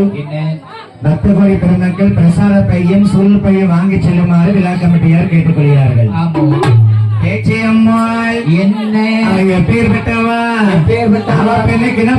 பக்தர்களுக்கு ஒரு அன்பான வேண்டுகோள் என்ன? பக்த கோடி பெருமக்கள் பிரசாத பையன் சொல் பையன் வாங்கி செல்லுமாறு விழா கமிட்டியார் கேட்டுக்கொள்கிறார்கள். என்ன? பேர் பெற்றவா பேர் பெற்றவா. அவ பெண்ணுக்குன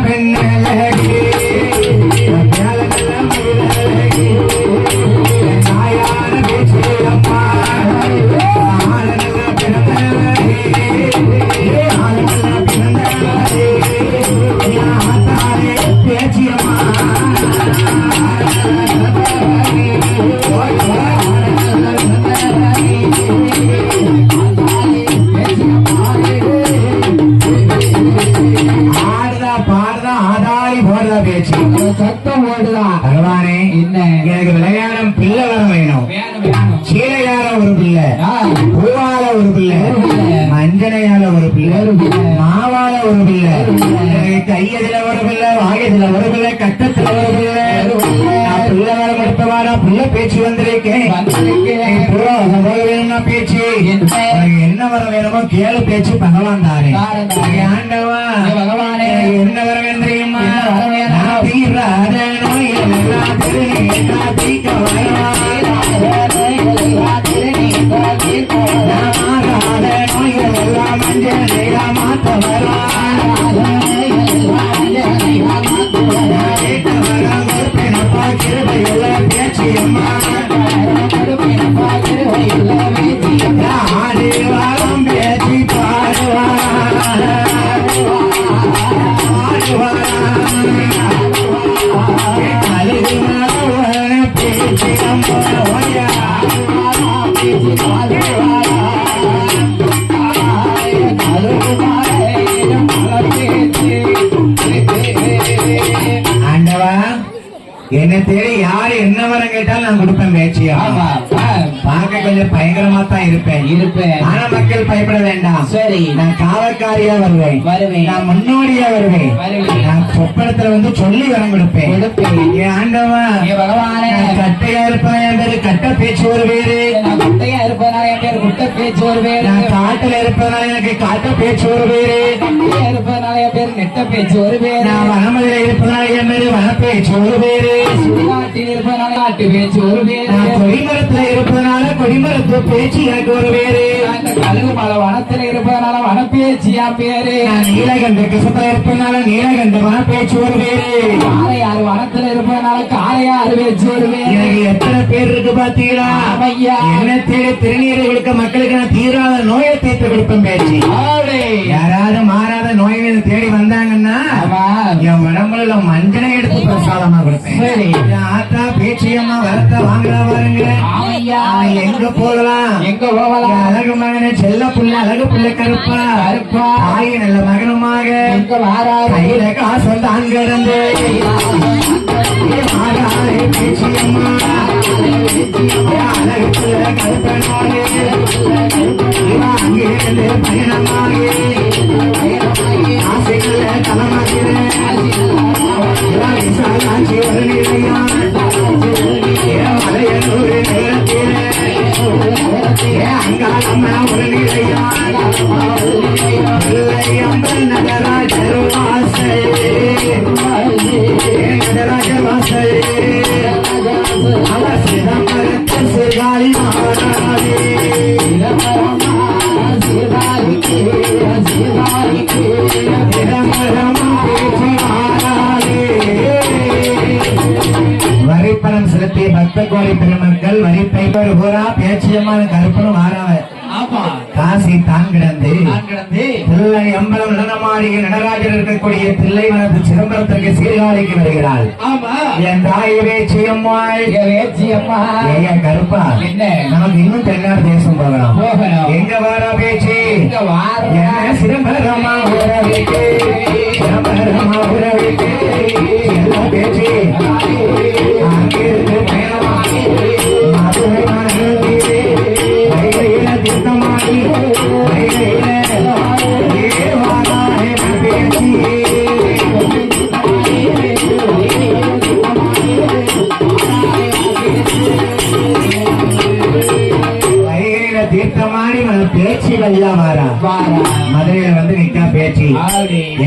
விளையாடும் பிள்ளை வர வேணும் சீலையால ஒரு பிள்ளை பூவால ஒரு பிள்ளை. மஞ்சனையால ஒரு பிள்ளை. மாவால ஒரு பிள்ளை கையதுல ஒரு பிள்ளை வாயதுல ஒரு பிள்ளை கட்டத்துல பிள்ளை பேச்சு வந்திருக்கேன் பேச்சு என்ன? என்ன வர வேணுமோ கேளு பேச்சு பகவான் தாரே ஆண்டவா பகவானே. என்ன வர என்ன? நான் தீராத வரவா. என்ன தேடி யாரு என்ன வரம் கேட்டாலும் நான் கொடுப்பேன் பேச்சியா? பார்க்க கொஞ்சம் பயங்கரமா தான் இருப்பேன். இருப்பேன். ஆனா மக்கள் பயப்பட வேண்டாம். சரி. நான் காவல்காரியா வருவேன். வருவேன். நான் முன்னோடியா வருவேன். வருவேன். நான் சொப்பனத்துல வந்து சொல்லி வரம் கொடுப்பேன். கொடுப்பேன். என் ஆண்டவா ஏ பகவானே. கட்டையா இருப்பேன் என் பேரு கட்ட பேச்சு ஒரு பேரு. நான் குட்டையா இருப்பதனால என் பேர் குட்டை பேச்சு ஒரு பேர். நான் காட்டுல இருப்பதனால எனக்கு காட்ட பேச்சு ஒரு பேரு. இருப்பதனால என் பேர் நெட்ட பேச்சு ஒரு பேர். நான் வனமதுல இருப்பதனால என் பேரு வன பேச்சு ஒரு பேரு. சுடுகாட்டில் இருப்பதனால நாட்டு பேச்சு ஒரு பேர். நான் கொடிமரத்துல இருப்பதனால கொடிமரத்து பேச்சு எனக்கு ஒரு பேரு அந்த கழுகு மலை வனத்துல இருப்பதனால வனப்பேச்சியா பேரு நீலகண்ட கிசத்துல இருப்பதனால நீலகண்ட வன பேச்சு ஒரு பேரு காளையாறு வனத்துல இருப்பதனால காளையாறு பேச்சு ஒரு பேரு எனக்கு எத்தனை பேர் இருக்கு பாத்தீங்களா ஆமையா. என்ன தேடி திருநீரை கொடுக்க மக்களுக்கு நான் தீராத நோயை தீர்த்து கொடுப்பேன் பேச்சு. யாராவது மாறாத நோய்கள் தேடி வந்தாங்கன்னா. என் உடம்புல மஞ்சனை எடுத்து பிரசாதமா கொடுப்பேன். ஆத்தா பேச்சியம்மா வரத்த வாங்குறா பாருங்க எங்க போகலாம் எங்க போகலாம் அழகு மகனை செல்ல புள்ள அழகு புள்ள கருப்பா. கருப்பா. தாய் நல்ல மகனுமாக. எங்க வாராரு கையில காசு தான் கிடந்து. பேச்சியம்மா. அழகு புள்ள பயணமாகி வரிப்பணம் செலுத்திய பக்த கோடி பெருமக்கள் வரிப்பை ஒரு பூரா பேச்சியமான கருப்பனும் மாறாவ காசி தான் கிடந்து தில்லை அம்பலம் நடனமாடிய நடராஜர் இருக்கக்கூடிய தில்லை வனத்து சிதம்பரத்திற்கு சீர்காழிக்கு வருகிறாள். என் தாய் வேச்சியம்மாள். என் கருப்பா? என்ன? நமக்கு இன்னும் தென்னாடு தேசம் போகலாம். எங்க வாரா பேச்சு சிதம்பரமா உறவிக்கு சிதம்பரமா உறவிக்கு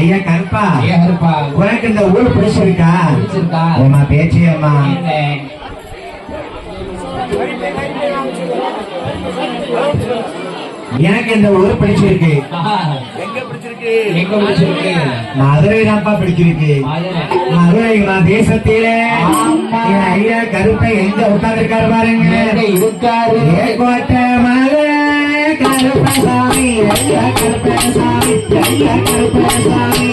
ஐயா கருப்பா. ஏ கருப்பா. உனக்கு எனக்கு இந்த ஊர் பிடிச்சிருக்கா? பிடிச்சிருக்கா. பேச்சியம்மா என்ன? எனக்கு இந்த ஊர் பிடிச்சிருக்கு. எங்க பிடிச்சிருக்கு? எங்க பிடிச்சிருக்கு? மதுரை தான்ப்பா பிடிச்சிருக்கு. மதுரை. மதுரை மா தேசத்திலே. ஐயா கருப்பை எங்க உட்கார்ந்துருக்காரு பாருங்க. எங்க இருக்காரு? ஏ கோட்டை மலை கருப்பசாமி ஐயா கருப்பசாமி ஐயா கருப்பசாமி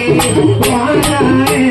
வாழாரே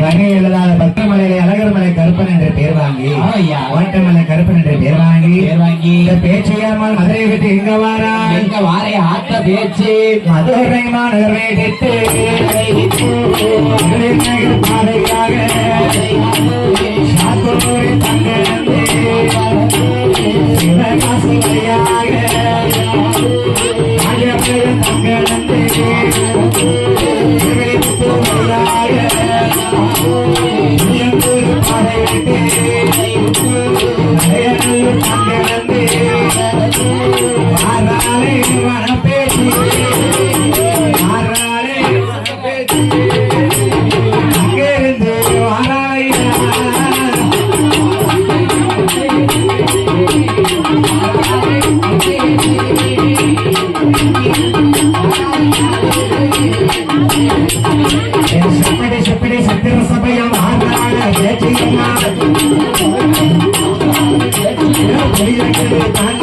வகை எழுதாத பக்தமலையிலே அழகர்மலை கருப்பன் என்ற பெயர் வாங்கி ஆமையா. பேச்சையாமல் மதுரை விட்டு எங்க வாராய்? எங்க வாரை ஆத்த பேச்சு? மதுரை மாநகர் வேடித்து பாதையாக ஆறாள பேச்சியம்மா பொய்யக்கிறது தான்